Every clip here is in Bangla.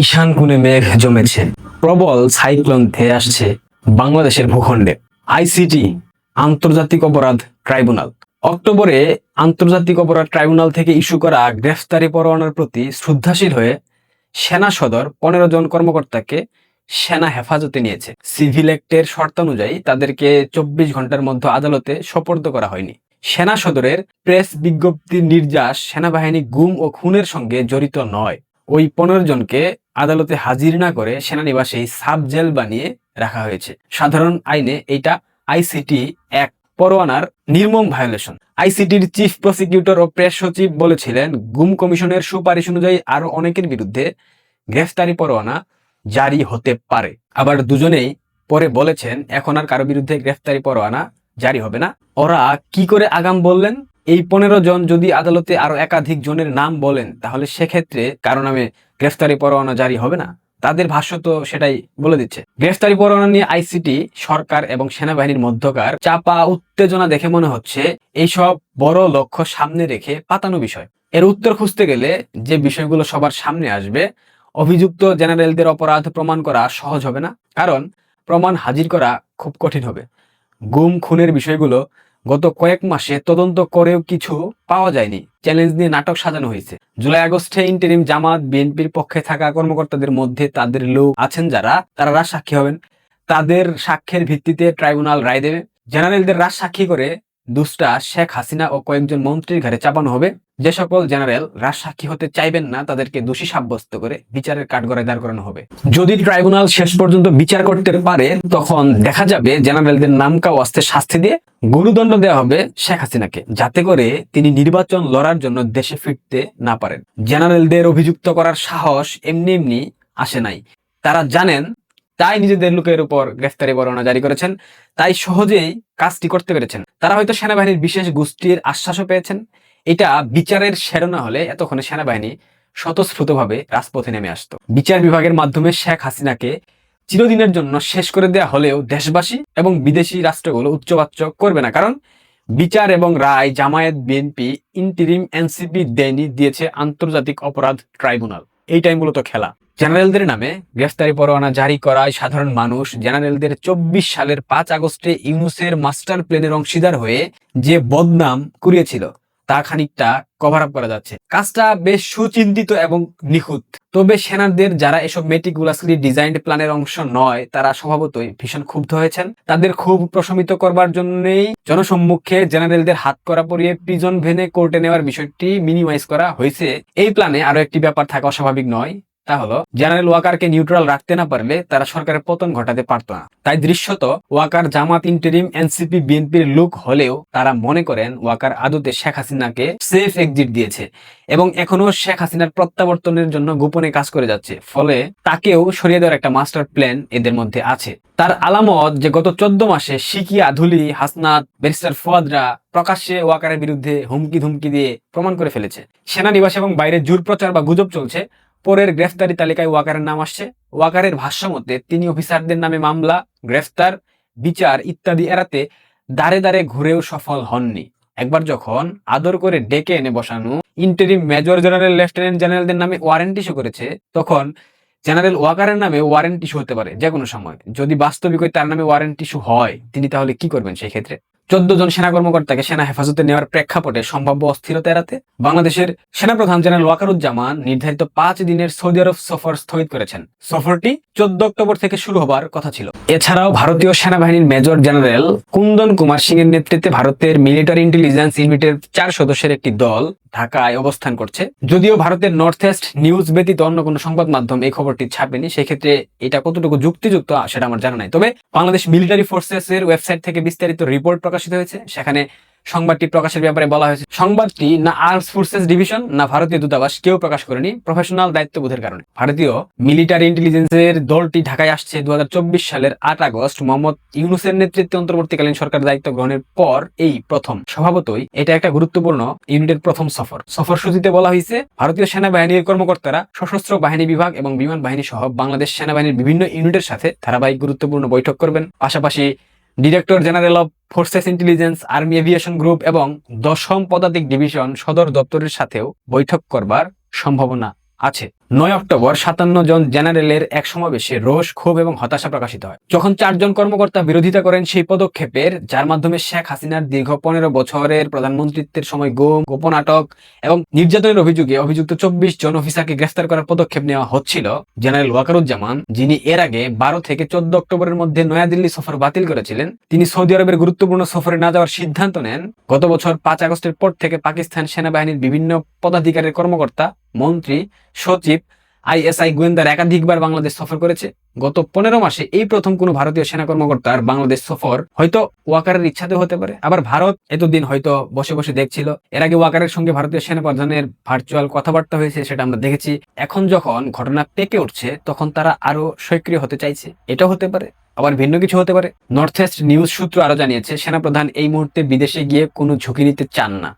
ঈশান কোণে মেঘ জমেছে। প্রবল সাইক্লোন ধেয়ে আসছে বাংলাদেশের ভূখণ্ডে। আইসিটি, আন্তর্জাতিক অপরাধ ট্রাইব্যুনাল। অক্টোবরে আন্তর্জাতিক অপরাধ ট্রাইব্যুনাল থেকে ইস্যু করা গ্রেফতারি পরোয়ানার প্রতি শ্রদ্ধাশীল হয়ে সেনা সদর পনেরো জন কর্মকর্তাকে সেনা হেফাজতে নিয়েছে। সিভিল অ্যাক্টের শর্তানুযায়ী তাদেরকে চব্বিশ ঘণ্টার মধ্যে আদালতে সোপর্দ করা হয়নি। সেনা সদরের প্রেস বিজ্ঞপ্তির নির্যাস সেনাবাহিনী গুম ও খুনের সঙ্গে জড়িত নয়। ওই পনেরো জনকে আদালতে হাজির না করে সেনানিবাসেই সাব জেল বানিয়ে রাখা হয়েছে। সাধারণ আইনে এটা আইসিটি এক পরোয়ানার নির্মম ভায়োলেশন। আইসিটির চিফ প্রসিকিউটর ও প্রেস সচিব বলেছিলেন, গুম কমিশনের সুপারিশ অনুযায়ী আরও অনেকের বিরুদ্ধে গ্রেফতারি পরোয়ানা জারি হতে পারে। আবার দুজনেই পরে বলেছেন, এখন আর কারও বিরুদ্ধে গ্রেফতারি পরোয়ানা জারি হবে না। ওরা কি করে আগাম বললেন? এই পনেরো জন যদি আদালতে আরও একাধিক জনের নাম বলেন, তাহলে সেক্ষেত্রে কারও নামে গ্রেফতারি পরোয়ানা জারি হবে না। তাদের ভাষ্য তো সেটাই বলে দিচ্ছে। গ্রেফতারি পরোয়ানা নিয়ে আইসিটি, সরকার এবং সেনাবাহিনীর মধ্যকার চাপা উত্তেজনা দেখে মনে হচ্ছে এইসব বড় লক্ষ্য সামনে রেখে পাতানো বিষয়। এর উত্তর খুঁজতে গেলে যে বিষয়গুলো সবার সামনে আসবে, অভিযুক্ত জেনারেলদের অপরাধ প্রমাণ করা সহজ হবে না। কারণ প্রমাণ হাজির করা খুব কঠিন হবে। গুম, খুনের বিষয়গুলো গত কয়েক মাসে তদন্ত করেও কিছু পাওয়া যায়নি। চ্যালেঞ্জ নিয়ে নাটক সাজানো হয়েছে। জুলাই আগস্টে ইন্টারিম জামাত, বিএনপির পক্ষে থাকা কর্মকর্তাদের মধ্যে তাদের লোক আছেন যারা, তারা সাক্ষী হবেন। তাদের সাক্ষ্যের ভিত্তিতে ট্রাইব্যুনাল রায় দেবে। জেনারেলদের রাজ সাক্ষী করে দুষ্টা শেখ হাসিনা ও কয়েকজন মন্ত্রীর ঘাড়ে চাপানো হবে। যে সকল জেনারেল রাজ সাক্ষী হতে চাইবেন না, তাদেরকে দোষী সাব্যস্ত করে বিচারের কাঠগড়ায় দাঁড় করানো হবে। যদি ট্রাইব্যুনাল শেষ পর্যন্ত বিচার করতে পারে, তখন দেখা যাবে জেনারেলদের নামকা অস্তে শাস্তি দিয়ে গুরুদণ্ড দেওয়া হবে শেখ হাসিনাকে, যাতে করে তিনি নির্বাচন লড়ার জন্য দেশে ফিরতে না পারেন। জেনারেলদের অভিযুক্ত করার সাহস এমনি এমনি আসে নাই। তারা জানেন তাই নিজেদের লোকের উপর গ্রেফতারি পরোয়ানা জারি করেছেন। তাই সহজেই কাজটি করতে পেরেছেন। তারা হয়তো সেনাবাহিনীর বিশেষ গোষ্ঠীর আশ্বাসও পেয়েছেন। এটা বিচারের সেরনা হলে এতক্ষণে সেনাবাহিনী স্বতঃস্ফূর্তভাবে রাজপথে নেমে আসতো। বিচার বিভাগের মাধ্যমে শেখ হাসিনাকে চিরদিনের জন্য শেষ করে দেয়া হলেও দেশবাসী এবং বিদেশি রাষ্ট্রগুলো উচ্চবাচ্য করবে না। কারণ বিচার এবং রায় জামায়াত, বিএনপি ইন্টিরিম এনসিপি দেনি দিয়েছে আন্তর্জাতিক অপরাধ ট্রাইব্যুনাল। এইটাই মূলত খেলা। জেনারেলদের নামে গ্রেফতারি পরোয়ানা জারি করায় সাধারণ মানুষ। জেনারেলদের চব্বিশ সালের পাঁচ আগস্টে ইউনুসের মাস্টার প্ল্যানের অংশীদার হয়ে যে বদনাম কুড়িয়েছিল, তা খানিকটা কভার আপ করা যাচ্ছে। কাজটা বেশ সুচিন্তিত এবং নিখুঁত। তবে সেনাদের যারা এসব মেটিক মেটিকুলাসলি ডিজাইন্ড প্ল্যানের অংশ নয়, তারা স্বভাবতই ভীষণ ক্ষুব্ধ হয়েছেন। তাদের খুব প্রশমিত করবার জন্যই জনসম্মুখে জেনারেলদের হাত করা পরিয়ে প্রিজন ভেনে কোর্টে নেওয়ার বিষয়টি মিনিমাইজ করা হয়েছে। এই প্ল্যানে আরও একটি ব্যাপার থাকা অস্বাভাবিক নয়। তা হলো জেনারেল ওয়াকারকে নিউট্রাল রাখতে না পারলে তারা সরকারের পতন ঘটাতে পারত না। তাই দৃশ্যত ওয়াকার জামাত ইন্টারিম এনসিপি বিএনপির লোক হলেও তারা মনে করেন ওয়াকার আদতে শেখ হাসিনাকে সেফ এক্সিট দিয়েছে এবং এখনও শেখ হাসিনার প্রত্যাবর্তনের জন্য গোপনে কাজ করে যাচ্ছে। ফলে তাকেও সরিয়ে দেওয়ার একটা মাস্টার প্ল্যান এদের মধ্যে আছে। তার আলামত যে গত চোদ্দ মাসে শিকি আধুলি, হাসনাত, ব্যারিস্টার ফুয়াদরা প্রকাশ্যে ওয়াকারের বিরুদ্ধে হুমকি ধুমকি দিয়ে প্রমাণ করে ফেলেছে। সেনানিবাস এবং বাইরে জোর প্রচার বা গুজব চলছে পরের গ্রেফতারি তালিকায় ওয়াকারের নাম আসছে। ওয়াকারের ভাষ্য মতে, তিনি অফিসারদের নামে মামলা, গ্রেফতার, বিচার ইত্যাদি এড়াতে দাঁড়ে দাঁড়ে ঘুরেও সফল হননি। একবার যখন আদর করে ডেকে এনে বসানো ইন্টারিম মেজর জেনারেল লেফটেন্যান্ট জেনারেলদের নামে ওয়ারেন্ট ইস্যু করেছে, তখন জেনারেল ওয়াকারের নামে ওয়ারেন্ট ইস্যু হতে পারে যে কোনো সময়। যদি বাস্তবিকই তার নামে ওয়ারেন্ট ইস্যু হয়, তিনি তাহলে কি করবেন সেই ক্ষেত্রে? চোদ্দ জন সেনা কর্মকর্তাকে সেনা হেফাজতে নেওয়ার প্রেক্ষাপটে সম্ভাব্য অস্থিরতা এড়াতে বাংলাদেশের সেনাপ্রধান জেনারেল ওয়াকারুজ্জামান নির্ধারিত পাঁচ দিনের সৌদি আরব সফর স্থগিত করেছেন। সফরটি চোদ্দ অক্টোবর থেকে শুরু হবার কথা ছিল। এছাড়াও ভারতীয় সেনাবাহিনীর মেজর জেনারেল কুন্দন কুমার সিং এর নেতৃত্বে ভারতের মিলিটারি ইন্টেলিজেন্স ইউনিটের চার সদস্যের একটি দল ঢাকায় অবস্থান করছে। যদিও ভারতের নর্থ ইস্ট নিউজ ব্যতীত অন্য কোনো সংবাদ মাধ্যম এই খবরটি ছাপেনি, সেক্ষেত্রে এটা কতটুকু যুক্তিযুক্ত সেটা আমার জানা নাই। তবে বাংলাদেশ মিলিটারি ফোর্সেস এর ওয়েবসাইট থেকে বিস্তারিত রিপোর্ট প্রকাশিত হয়েছে। সেখানে সংবাদটি প্রকাশের ব্যাপারে বলা হয়েছে, সংবাদটি না আর্মস ফোর্সেস ডিভিশন, না ভারতীয় দূতাবাস, কেউ প্রকাশ করেনি, প্রফেশনাল দায়িত্ববোধের কারণে। ভারতীয় মিলিটারি ইন্টেলিজেন্সের দলটি ঢাকায় আসছে দু সালের আট আগস্ট। মোহাম্মদ ইউনুসের নেতৃত্বে অন্তর্বর্তীকালীন সরকার দায়িত্ব গ্রহণের পর এই প্রথম, স্বভাবতই এটা একটা গুরুত্বপূর্ণ ইউনিটের প্রথম সফর। সফরসূচিতে বলা হয়েছে, ভারতীয় সেনাবাহিনীর কর্মকর্তারা, সশস্ত্র বাহিনী বিভাগ এবং বিমান বাহিনী সহ বাংলাদেশ সেনাবাহিনীর বিভিন্ন ইউনিটের সাথে ধারাবাহিক গুরুত্বপূর্ণ বৈঠক করবেন। পাশাপাশি director general of forces intelligence army aviation group এবং দশম পদাতিক ডিভিশন সদর দপ্তরের সাথেও বৈঠক করবার সম্ভাবনা আছে। নয় অক্টোবর সাতান্ন জন জেনারেলের এক সমাবেশে রোষ, ক্ষোভ এবং হতাশা প্রকাশিত হয়। যখন চারজন কর্মকর্তা বিরোধিতা করেন সেই পদক্ষেপের, যার মাধ্যমে শেখ হাসিনার দীর্ঘ পনেরো বছরের প্রধানমন্ত্রিত্বের সময় গুম, গোপন আটক এবং নির্যাতনের অভিযোগে অভিযুক্ত চব্বিশ জন অফিসারকে গ্রেফতার করার পদক্ষেপ নেওয়া হচ্ছিল জেনারেল ওয়াকারুজ্জামান, যিনি এর আগে বারো থেকে চোদ্দ অক্টোবরের মধ্যে নয়াদিল্লি সফর বাতিল করেছিলেন। তিনি সৌদি আরবের গুরুত্বপূর্ণ সফরে না যাওয়ার সিদ্ধান্ত নেন। গত বছর পাঁচ আগস্টের পর থেকে পাকিস্তান সেনাবাহিনীর বিভিন্ন পদাধিকারের কর্মকর্তা, মন্ত্রী, সচিব আইএসআই গোয়েন্দার একাধিকবার বাংলাদেশ সফর করেছে। গত পনেরো মাসে এই প্রথম কোনো ভারতীয় সেনা কর্মকর্তার বাংলাদেশ সফর হয়তো ওয়াকারের ইচ্ছাতে হতে পারে। আবার ভারত এতদিন হয়তো বসে বসে দেখছিল। এর আগে ওয়াকারের সঙ্গে ভারতীয় সেনা প্রধানের ভার্চুয়াল কথাবার্তা হয়েছে, সেটা আমরা দেখেছি। এখন যখন ঘটনা পেকে উঠছে, তখন তারা আরও সক্রিয় হতে চাইছে। এটাও হতে পারে, আবার ভিন্ন কিছু হতে পারে। নর্থ ইস্ট নিউজ সূত্র আরও জানিয়েছে, সেনাপ্রধান এই মুহূর্তে বিদেশে গিয়ে কোনো ঝুঁকি নিতে চান না।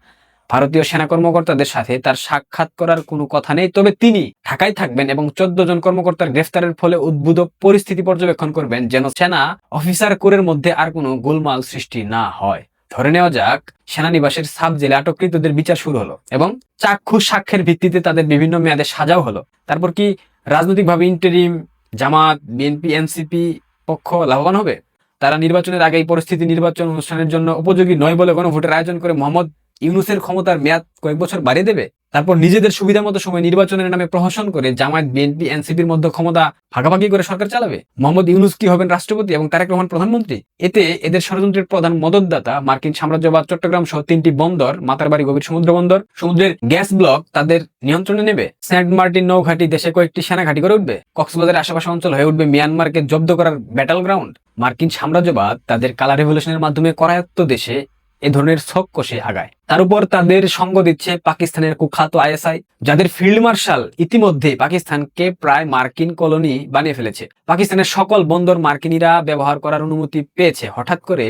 ভারতীয় সেনা কর্মকর্তাদের সাথে তার সাক্ষাৎ করার কোনো কথা নেই। তবে তিনি ঢাকায় থাকবেন এবং চোদ্দ জন কর্মকর্তার গ্রেফতারের ফলে উদ্ভূত পরিস্থিতি পর্যবেক্ষণ করবেন যেন সেনা অফিসার কোরের মধ্যে আর কোনো গোলমাল সৃষ্টি না হয়। ধরে নেওয়া যাক, সেনানিবাসের সাব জেলে আটককৃতদের বিচার শুরু হলো এবং চাক্ষুষ সাক্ষ্যের ভিত্তিতে তাদের বিভিন্ন মেয়াদে সাজাও হলো। তারপর কি রাজনৈতিকভাবে ইন্টারিম জামাত, বিএনপি, এনসিপি পক্ষ লাভবান হবে? তারা নির্বাচনের আগে এই পরিস্থিতি নির্বাচন অনুষ্ঠানের জন্য উপযোগী নয় বলে গণভোটের আয়োজন করে মোহাম্মদ ইউনুসের ক্ষমতার মেয়াদ কয়েক বছর বাড়িয়ে দেবে, তারপর নিজেদের সুবিধা মতো সময় নির্বাচনের নামে প্রহসন করে জামায়াত, বিএনপি, এনসিপির মধ্যে ক্ষমতা ভাগাভাগি করে সরকার চালাবে। মোহাম্মদ ইউনুস কি হবেন রাষ্ট্রপতি এবং তারেক রহমান প্রধানমন্ত্রী? এতে এদের ষড়যন্ত্রের প্রধান মদতদাতা মার্কিন সাম্রাজ্যবাদ চট্টগ্রাম সহ তিনটি বন্দর, মাতারবাড়ি গভীর সমুদ্র বন্দর, সমুদ্রের গ্যাস ব্লক তাদের নিয়ন্ত্রণে নেবে। সেন্ট মার্টিন নৌঘাটি দেশে কয়েকটি সেনা ঘাঁটি করে উঠবে। কক্সবাজারের আশেপাশে অঞ্চল হয়ে উঠবে মিয়ানমারকে জব্দ করার ব্যাটল গ্রাউন্ড মার্কিন সাম্রাজ্যবাদ তাদের কালার রেভলিউশনের মাধ্যমে করায়ত্ত দেশে এ ধরনের ছক কষে আগায়। তার উপর তাদের সঙ্গ দিচ্ছে পাকিস্তানের কুখ্যাত আইএসআই, যাদের ফিল্ড মার্শাল ইতিমধ্যে পাকিস্তানকে প্রায় মার্কিন কলোনি বানিয়ে ফেলেছে। পাকিস্তানের সকল বন্দর মার্কিনীরা ব্যবহার করার অনুমতি পেয়েছে। হঠাৎ করে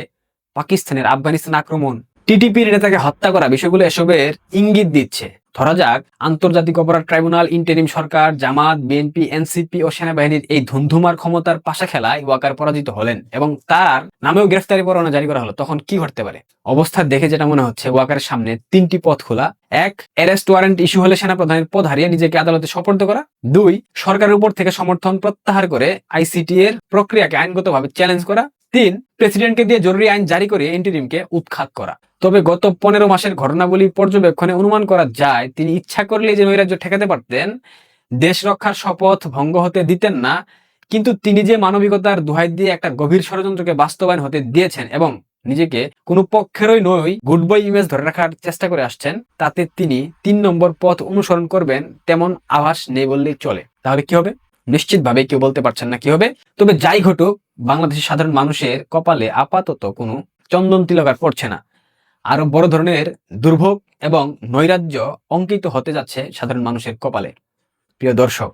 পাকিস্তানের আফগানিস্তান আক্রমণ টিটিপির নেতাকে হত্যা করা বিষয়গুলো এসবের ইঙ্গিত দিচ্ছে। ধরা যাক, আন্তর্জাতিক অপরাধ ট্রাইব্যুনাল, ইন্টারিম সরকার, জামাত, বিএনপি, এনসিপি ও সেনাবাহিনীর এই ধুন্ধুমার ক্ষমতার পাশা খেলায় ওয়াকার পরাজিত হলেন এবং তার নামেও গ্রেফতারি পরোয়ানা জারি করা হলো। তখন কি ঘটতে পারে? অবস্থা দেখে যেটা মনে হচ্ছে ওয়াকারের সামনে তিনটি পথ খোলা। এক, অ্যারেস্ট ওয়ারেন্ট ইস্যু হলে সেনাপ্রধানের পদ হারিয়ে নিজেকে আদালতে সোপর্দ করা। দুই, সরকারের উপর থেকে সমর্থন প্রত্যাহার করে আইসিটি এর প্রক্রিয়াকে আইনগতভাবে চ্যালেঞ্জ করা। তিন, প্রেসিডেন্টকে দিয়ে জরুরি আইন জারি করে ইন্টারিমকে উৎখাত করা। তবে গত পনেরো মাসের ঘটনাবলী পর্যবেক্ষণে অনুমান করা যায়, তিনি ইচ্ছা করলে যে নৈরাজ্য ঠেকাতে পারতেন, দেশ রক্ষার শপথ ভঙ্গ হতে দিতেন না, কিন্তু তিনি যে মানবিকতার দোহাই দিয়ে একটা গভীর ষড়যন্ত্রকে বাস্তবায়ন হতে দিয়েছেন এবং নিজেকে কোনো পক্ষেরই নই গুড বয় ইমেজ ধরে রাখার চেষ্টা করে আসছেন, তাতে তিনি তিন নম্বর পথ অনুসরণ করবেন, তেমন আভাস নেই বললেই চলে। তাহলে কি হবে? নিশ্চিতভাবে কেউ বলতে পারছেন না কি হবে। তবে যাই ঘটুক, বাংলাদেশের সাধারণ মানুষের কপালে আপাতত কোনো চন্দন তিলক আর পড়ছে না। আরও বড় ধরনের দুর্ভোগ এবং নৈরাজ্য অঙ্কিত হতে যাচ্ছে সাধারণ মানুষের কপালে। প্রিয় দর্শক,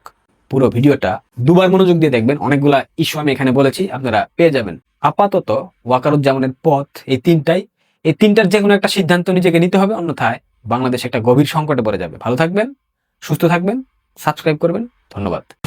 পুরো ভিডিওটা দুবার মনোযোগ দিয়ে দেখবেন। অনেকগুলা ইস্যু আমি এখানে বলেছি, আপনারা পেয়ে যাবেন। আপাতত ওয়াকারুজ্জামানের পথ এই তিনটাই। এই তিনটার যে কোনো একটা সিদ্ধান্ত নিজেকে নিতে হবে, অন্যথায় বাংলাদেশ একটা গভীর সংকটে পড়ে যাবে। ভালো থাকবেন, সুস্থ থাকবেন, সাবস্ক্রাইব করবেন। ধন্যবাদ।